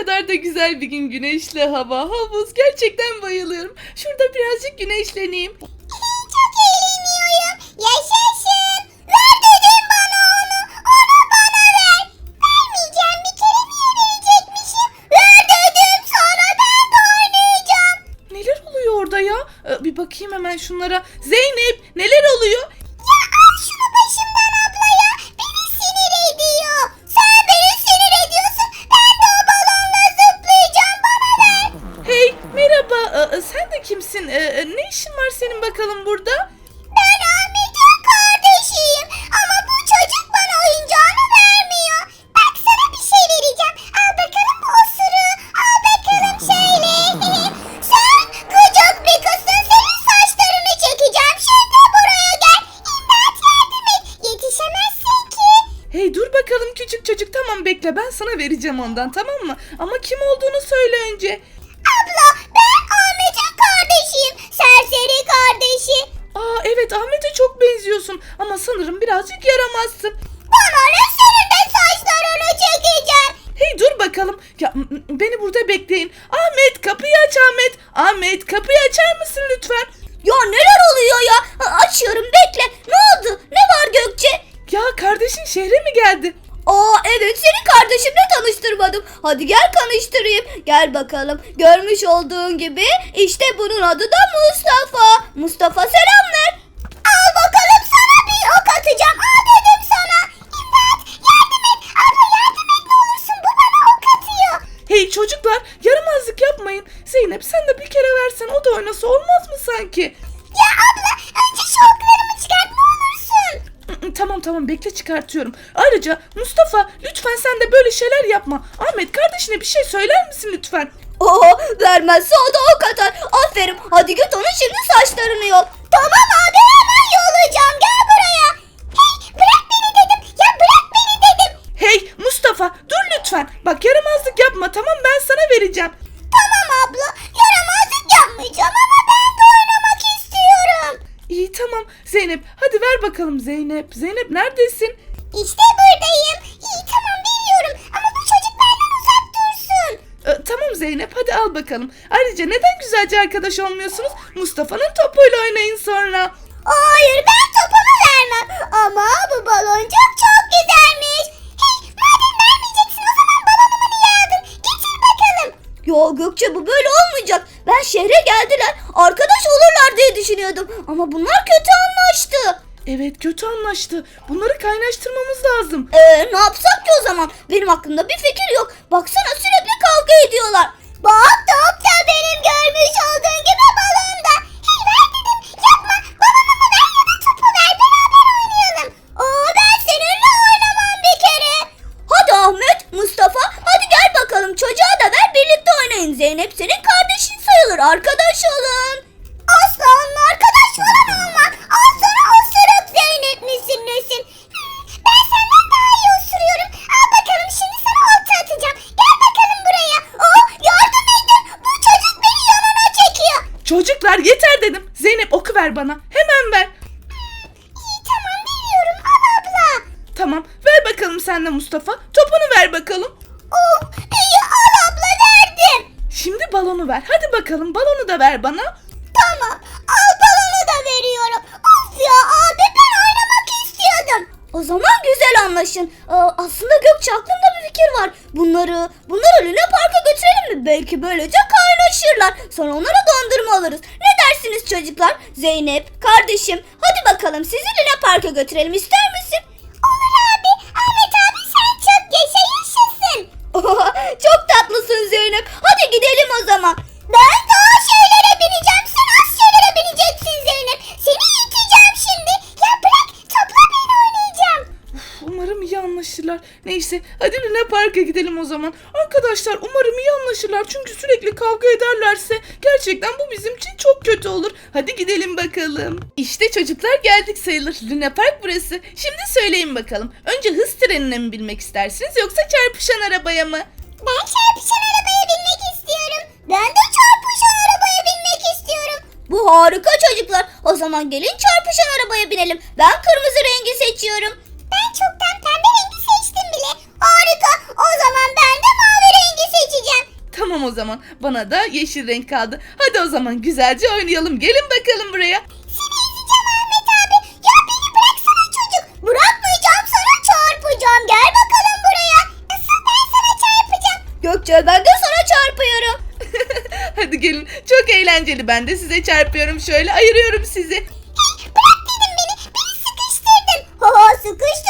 kadar da güzel bir gün güneşli hava, havuz gerçekten bayılıyorum. Şurada birazcık güneşleneyim. Tamam bekle ben sana vereceğim ondan tamam mı? Ama kim olduğunu söyle önce. Abla ben Ahmet'in kardeşiyim. Serseri kardeşi. Aa evet Ahmet'e çok benziyorsun ama sanırım birazcık yaramazsın. Bana ne senin de saçlarını çekeceğim. Hey dur bakalım. Ya beni burada bekleyin. Ahmet kapıyı aç Ahmet. Ahmet kapıyı açar mısın lütfen? Ya neler oluyor ya? Açıyorum bekle. Ne oldu? Ne var Gökçe? Ya kardeşin şehre mi geldi? Aa evet senin kardeşimle tanıştırmadım. Hadi gel tanıştırayım. Gel bakalım. Görmüş olduğun gibi işte bunun adı da Mustafa. Mustafa selam ver. Al bakalım sana bir ok atacağım. Al dedim sana. İmdat yardım et. Abla yardım et ne olursun. Bu bana ok atıyor. Hey çocuklar yaramazlık yapmayın. Zeynep sen de bir kere versen o da oynasa olmaz mı sanki? Ya abla önce şu oklarımı çıkart ne Tamam tamam bekle çıkartıyorum. Ayrıca Mustafa lütfen sen de böyle şeyler yapma. Ahmet kardeşine bir şey söyler misin lütfen? Oo vermezse o da ok atar. Aferin hadi git onun şimdi saçlarını yol. Tamam abi hemen yollayacağım gel buraya. Hey bırak beni dedim ya bırak beni dedim. Hey Mustafa dur lütfen. Bak yaramazlık yapma tamam ben sana vereceğim. Tamam abla yaramazlık yapmayacağım ama İyi tamam Zeynep hadi ver bakalım Zeynep. Zeynep neredesin? İşte buradayım. İyi tamam biliyorum ama bu çocuk benden uzak dursun. Ee, tamam Zeynep hadi al bakalım. Ayrıca neden güzelce arkadaş olmuyorsunuz? Mustafa'nın topuyla oynayın sonra. Hayır ben topumu vermem ama bu baloncuk çok güzelmiş. Ya Gökçe bu böyle olmayacak. Ben şehre geldiler arkadaş olurlar diye düşünüyordum ama bunlar kötü anlaştı. Evet kötü anlaştı. Bunları kaynaştırmamız lazım. Ee, ne yapsak ki o zaman? Benim aklımda bir fikir yok. Baksana sürekli kavga ediyorlar. Bak da benim görmüş olduğun gibi balonda. Hey ver dedim yapma. Balonumu ver ya da topu ver beraber oynayalım. Oo ben seninle oynamam bir kere. Hadi Ahmet, Mustafa hadi gel bakalım çocuğa da ver oynayın. Zeynep senin kardeşin sayılır arkadaş olun. Asla onunla arkadaş falan olmam. Al sana osuruk Zeynep misin nesin? Ben senden daha iyi osuruyorum. Al bakalım şimdi sana olta atacağım. Gel bakalım buraya. Oh yardım edin. Bu çocuk beni yanına çekiyor. Çocuklar yeter dedim. Zeynep oku ver bana. Hemen ver. İyi tamam veriyorum al abla. Tamam ver bakalım sen de Mustafa. Topunu ver bakalım. Oh iyi al abla verdim. Şimdi balonu ver. Hadi bakalım balonu da ver bana. Tamam al balonu da veriyorum. Of ya abi ben oynamak istiyordum. O zaman güzel anlaşın. Aa, aslında Gökçe aklımda bir fikir var. Bunları, bunları Luna Park'a götürelim mi? Belki böylece kaynaşırlar. Sonra onlara dondurma alırız. Ne dersiniz çocuklar? Zeynep, kardeşim hadi bakalım sizi Luna Park'a götürelim ister misin? Olur abi. Ahmet abi sen çok yaşa yaşasın. çok tatlısın Zeynep. Hadi gidelim o zaman. Ben daha şeylere bineceğim. Sen az şeylere bineceksin Zeynep. Seni yıkayacağım şimdi. Ya bırak topla ben oynayacağım. Umarım iyi anlaşırlar. Neyse hadi Luna Park'a gidelim o zaman. Arkadaşlar umarım iyi anlaşırlar. Çünkü sürekli kavga ederlerse gerçekten bu bizim için çok kötü olur. Hadi gidelim bakalım. İşte çocuklar geldik sayılır. Luna Park burası. Şimdi söyleyin bakalım. Önce hız trenine mi binmek istersiniz yoksa çarpışan arabaya mı? Ben çarpışan arabaya binmek istiyorum. Ben de çarpışan arabaya binmek istiyorum. Bu harika çocuklar. O zaman gelin çarpışan arabaya binelim. Ben kırmızı rengi seçiyorum. Ben çoktan pembe rengi seçtim bile. Harika. O zaman ben de mavi rengi seçeceğim. Tamam o zaman. Bana da yeşil renk kaldı. Hadi o zaman güzelce oynayalım. Gelin bakalım buraya. Seni ezeceğim Ahmet abi. Ya beni bıraksana çocuk. Bırakmayacağım sana çarpacağım. Gel bakalım buraya. Asıl ben sana çarpacağım. Gökçe ben de sana çarpıyorum. Hadi gelin. Çok eğlenceli. Ben de size çarpıyorum. Şöyle ayırıyorum sizi. Bırak dedim beni. Beni sıkıştırdın. Ha sıkıştırdım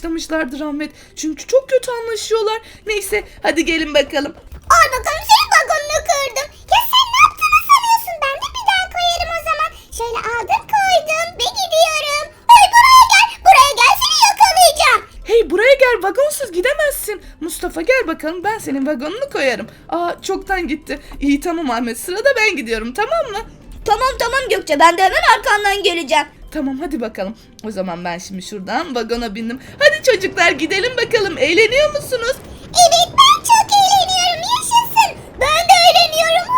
başlamışlardır Ahmet. Çünkü çok kötü anlaşıyorlar. Neyse hadi gelin bakalım. Al bakalım senin vagonunu kırdım. Ya sen ne yaptığını sanıyorsun? Ben de bir daha koyarım o zaman. Şöyle aldım koydum ve gidiyorum. Hey buraya gel. Buraya gel seni yakalayacağım. Hey buraya gel vagonsuz gidemezsin. Mustafa gel bakalım ben senin vagonunu koyarım. Aa çoktan gitti. İyi tamam Ahmet sırada ben gidiyorum tamam mı? Tamam tamam Gökçe ben de hemen arkandan geleceğim. Tamam hadi bakalım. O zaman ben şimdi şuradan vagona bindim. Hadi çocuklar gidelim bakalım. Eğleniyor musunuz? Evet ben çok eğleniyorum yaşasın. Ben de eğleniyorum.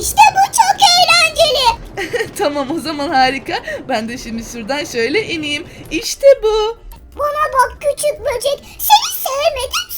işte bu çok eğlenceli. tamam o zaman harika. Ben de şimdi şuradan şöyle ineyim. İşte bu. Bana bak küçük böcek. Seni sevmedim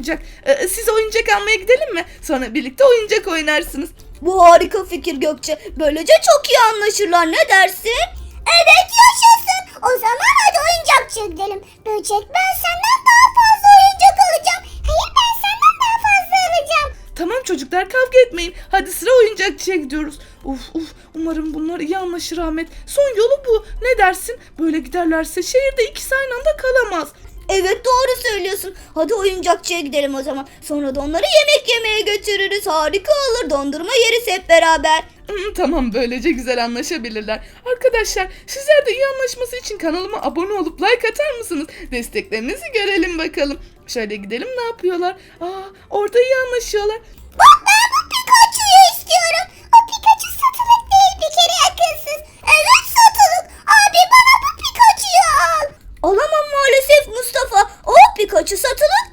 olmayacak. Ee, siz oyuncak almaya gidelim mi? Sonra birlikte oyuncak oynarsınız. Bu harika fikir Gökçe. Böylece çok iyi anlaşırlar. Ne dersin? Evet yaşasın. O zaman hadi oyuncakçıya gidelim. Böcek ben senden daha fazla oyuncak alacağım. Hayır ben senden daha fazla alacağım. Tamam çocuklar kavga etmeyin. Hadi sıra oyuncakçıya gidiyoruz. Uf uf umarım bunlar iyi anlaşır Ahmet. Son yolu bu. Ne dersin? Böyle giderlerse şehirde ikisi aynı anda kalamaz. Evet doğru söylüyorsun. Hadi oyuncakçıya gidelim o zaman. Sonra da onları yemek yemeye götürürüz. Harika olur. Dondurma yeriz hep beraber. Hmm, tamam böylece güzel anlaşabilirler. Arkadaşlar sizler de iyi anlaşması için kanalıma abone olup like atar mısınız? Desteklerinizi görelim bakalım. Şöyle gidelim ne yapıyorlar? Aa orada iyi anlaşıyorlar. Bak ben bu Pikachu'yu istiyorum. O Pikachu satılık değil bir kere akılsız. Evet satılık. Abi bana bu Pikachu'yu al. Alamam maalesef Mustafa. O Pikachu satılık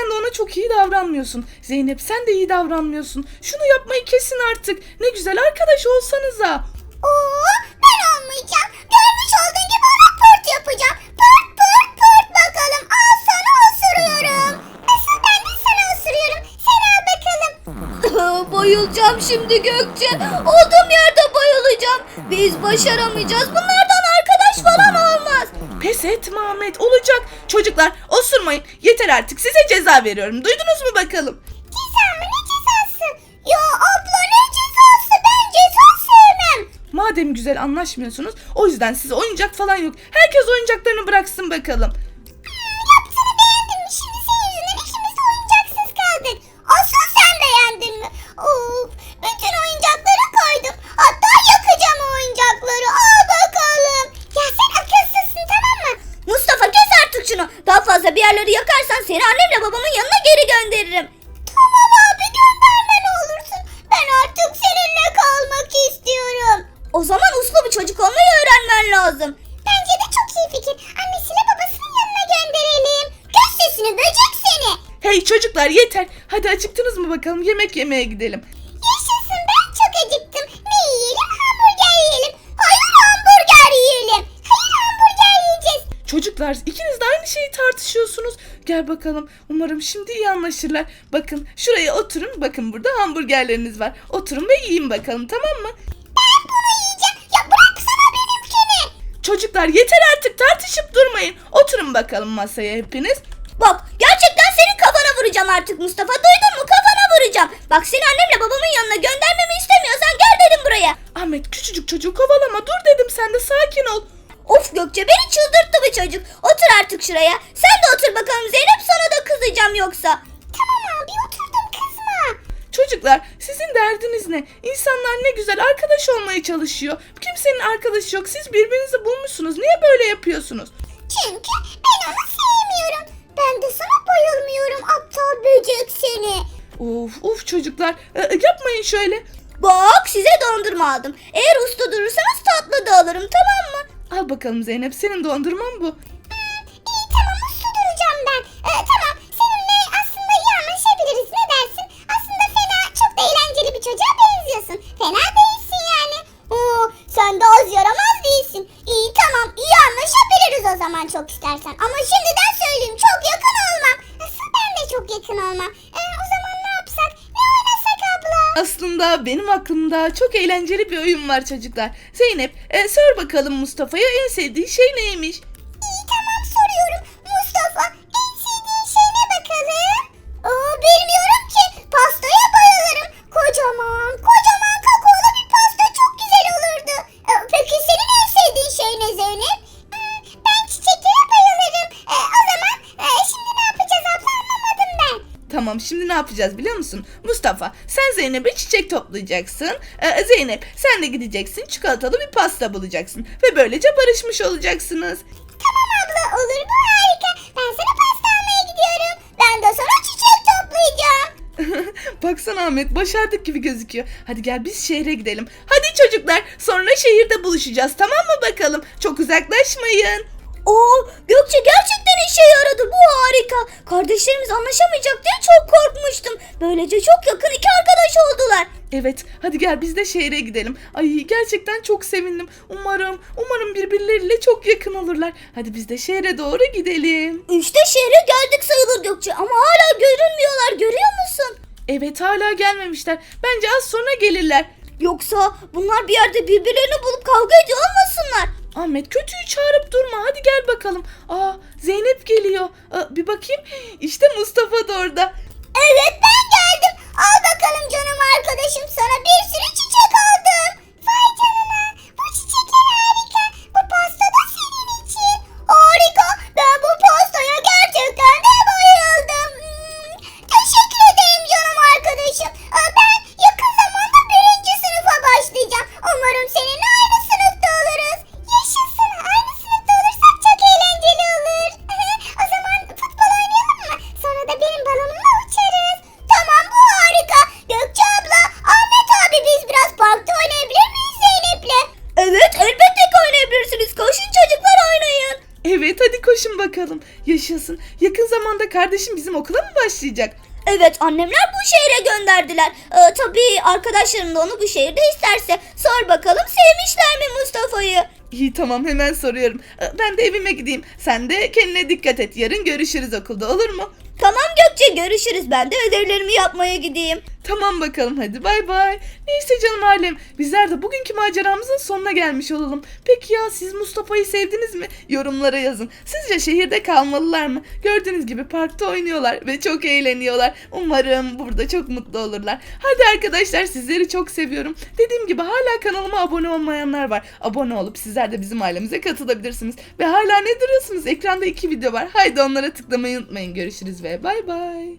sen de ona çok iyi davranmıyorsun. Zeynep sen de iyi davranmıyorsun. Şunu yapmayı kesin artık. Ne güzel arkadaş olsanıza. Oo, ben olmayacağım. Görmüş olduğun gibi ona pırt yapacağım. Pırt pırt pırt bakalım. Al sana osuruyorum. Asıl ben de sana osuruyorum. Sen al bakalım. bayılacağım şimdi Gökçe. Olduğum yerde bayılacağım. Biz başaramayacağız. Bunlardan arkadaş falan olmaz. Pes etme Ahmet olacak. Çocuklar osurmayın. Yeter artık size ceza veriyorum. Duydunuz mu bakalım? Ceza mı ne cezası? Ya abla ne cezası? Ben ceza sevmem. Madem güzel anlaşmıyorsunuz o yüzden size oyuncak falan yok. Herkes oyuncaklarını bıraksın bakalım. Şunu. Daha fazla bir yerleri yakarsan seni annemle babamın yanına geri gönderirim. Tamam abi gönderme ne olursun. Ben artık seninle kalmak istiyorum. O zaman uslu bir çocuk olmayı öğrenmen lazım. Bence de çok iyi fikir. Annesiyle babasının yanına gönderelim. Göz sesini böcek seni. Hey çocuklar yeter. Hadi acıktınız mı bakalım yemek yemeye gidelim. Çocuklar ikiniz de aynı şeyi tartışıyorsunuz. Gel bakalım. Umarım şimdi iyi anlaşırlar. Bakın şuraya oturun. Bakın burada hamburgerleriniz var. Oturun ve yiyin bakalım tamam mı? Ben bunu yiyeceğim. Ya bıraksana benimkini. Çocuklar yeter artık tartışıp durmayın. Oturun bakalım masaya hepiniz. Bak gerçekten senin kafana vuracağım artık Mustafa. Duydun mu? Kafana vuracağım. Bak seni annemle babamın yanına göndermemi istemiyorsan gel dedim buraya. Ahmet küçücük çocuğu kovalama. Dur dedim sen de sakin ol. Of Gökçe beni çıldırttı bu çocuk. Otur artık şuraya. Sen de otur bakalım Zeynep sana da kızacağım yoksa. Tamam abi oturdum kızma. Çocuklar sizin derdiniz ne? İnsanlar ne güzel arkadaş olmaya çalışıyor. Kimsenin arkadaşı yok. Siz birbirinizi bulmuşsunuz. Niye böyle yapıyorsunuz? Çünkü ben onu sevmiyorum. Ben de sana bayılmıyorum aptal böcek seni. Of of çocuklar Ee, yapmayın şöyle. Bak size dondurma aldım. Eğer usta durursanız tatlı da alırım tamam mı? Al bakalım Zeynep senin dondurman bu. İyi tamam uslu duracağım ben. Ee, tamam seninle aslında iyi anlaşabiliriz ne dersin? Aslında fena çok da eğlenceli bir çocuğa benziyorsun. Fena değilsin yani. Oo, sen de az yaramaz değilsin. İyi tamam iyi anlaşabiliriz o zaman çok istersen. Ama şimdiden söyleyeyim çok yakın olmam. Nasıl ben de çok yakın olmam. Ee, o zaman ne yapsak? Ne oynasak abla? Aslında benim aklımda çok eğlenceli bir oyun var çocuklar. Zeynep e, sor bakalım Mustafa'ya en sevdiği şey neymiş? Ne yapacağız biliyor musun? Mustafa sen Zeynep'e çiçek toplayacaksın. Ee, Zeynep sen de gideceksin çikolatalı bir pasta bulacaksın. Ve böylece barışmış olacaksınız. Tamam abla olur bu harika. Ben sana pasta almaya gidiyorum. Ben de sana çiçek toplayacağım. Baksana Ahmet başardık gibi gözüküyor. Hadi gel biz şehre gidelim. Hadi çocuklar sonra şehirde buluşacağız tamam mı bakalım? Çok uzaklaşmayın. Oo, Gökçe gerçekten işe yaradı. Bu harika. Kardeşlerimiz anlaşamayacak diye çok korkmuştum. Böylece çok yakın iki arkadaş oldular. Evet hadi gel biz de şehre gidelim. Ay gerçekten çok sevindim. Umarım umarım birbirleriyle çok yakın olurlar. Hadi biz de şehre doğru gidelim. İşte şehre geldik sayılır Gökçe ama hala görünmüyorlar görüyor musun? Evet hala gelmemişler. Bence az sonra gelirler. Yoksa bunlar bir yerde birbirlerini bulup kavga ediyor olmasınlar? Ahmet kötüyü çağırıp durma. Hadi gel bakalım. Aa Zeynep geliyor. Aa, bir bakayım. İşte Mustafa da orada. Evet ben geldim. Al bakalım canım arkadaşım sana bir sürü bakalım. Yaşasın. Yakın zamanda kardeşim bizim okula mı başlayacak? Evet annemler bu şehre gönderdiler. Ee, tabii arkadaşlarım da onu bu şehirde isterse. Sor bakalım sevmişler mi Mustafa'yı? İyi tamam hemen soruyorum. Ee, Ben de evime gideyim. Sen de kendine dikkat et. Yarın görüşürüz okulda olur mu? Tamam Gökçe görüşürüz. Ben de ödevlerimi yapmaya gideyim. Tamam bakalım hadi bay bay. Neyse canım alem bizler de bugünkü maceramızın sonuna gelmiş olalım. Peki ya siz Mustafa'yı sevdiniz mi? Yorumlara yazın. Sizce şehirde kalmalılar mı? Gördüğünüz gibi parkta oynuyorlar ve çok eğleniyorlar. Umarım burada çok mutlu olurlar. Hadi arkadaşlar sizleri çok seviyorum. Dediğim gibi hala kanalıma abone olmayanlar var. Abone olup sizler de bizim ailemize katılabilirsiniz. Ve hala ne duruyorsunuz? Ekranda iki video var. Haydi onlara tıklamayı unutmayın. Görüşürüz ve bay bay.